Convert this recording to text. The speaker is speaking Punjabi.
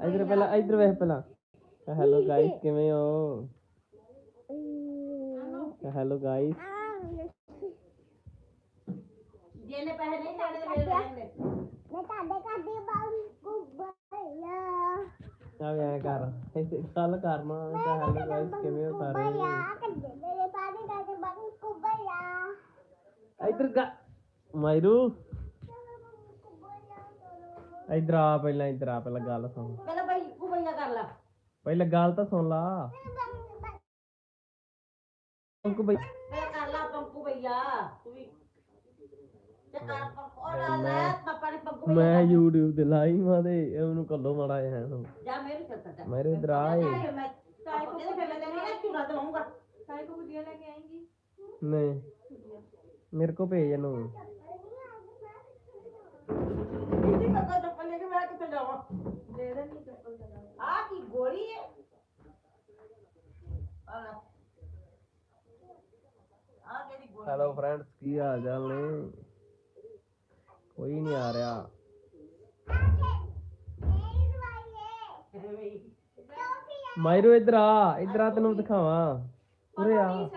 ਇਧਰ ਪਹਿਲਾਂ ਇਧਰ ਵੇਖ ਪਹਿਲਾਂ। ਹੈਲੋ ਗਾਇਸ ਕਿਵੇਂ ਹੋ? ਹੈਲੋ ਗਾਇਸ ਜਿਹਨੇ ਪੈਸੇ ਨਹੀਂ ਤੇ ਮੇਰੇ ਲੈਣੇ ਮੈਂ ਤੁਹਾਡੇ ਘਰ ਦੀ ਬਾਂਕੂ ਬਈਆ ਆ ਵੀ ਐ ਕਰ ਇਸੇ ਗੱਲ ਕਰਨਾ ਤਾਂ ਹੈਲੋ ਗਾਇਸ ਕਿਵੇਂ ਹੋ ਸਾਰੇ? ਮੇਰੇ ਪਾਣੀ ਦੀ ਬਾਂਕੂ ਬਈਆ ਇਧਰ ਗਾ ਮਾਇਰੂ। ਇਧਰ ਆ ਪਹਿਲਾਂ ਇਧਰ ਆ ਪਹਿਲਾਂ ਗੱਲ ਸੁਣ। ਪਹਿਲਾਂ ਭਾਈ ਕੁਬਈ ਨਾ ਕਰ ਲਾ। ਪਹਿਲਾਂ ਗੱਲ ਤਾਂ ਸੁਣ ਲਾ। ਪੰਕੂ ਬਈ ਪਹਿਲਾਂ ਕਰ ਲਾ ਪੰਕੂ ਭਈਆ ਤੂੰ ਵੀ। ਮੈਂ YouTube ਤੇ ਲਾਈ ਮਾਂ ਦੇ ਉਹਨੂੰ ਕੱਲੋ ਮਾੜਾ ਹੈ ਨੂੰ ਜਾ ਮੇਰੇ ਚੱਲ ਤਾ। ਮੇਰੇ ਇਧਰ ਆ ਮੇਰੇ ਕੋ ਭੇਜ ਇਹਨੂੰ। ਹੈਲੋ ਫਰੈਂਡਸ ਕੀ ਹਾਲ ਚਾਲ ਨੇ? ਕੋਈ ਨਹੀਂ ਆ ਰਿਹਾ। ਹੈ। ਬਈ ਮਾਇਰੋ ਇਧਰ ਆ। ਇਧਰ ਆ ਤੈਨੂੰ ਦਿਖਾਵਾਂ। ਉਰੇ ਆ।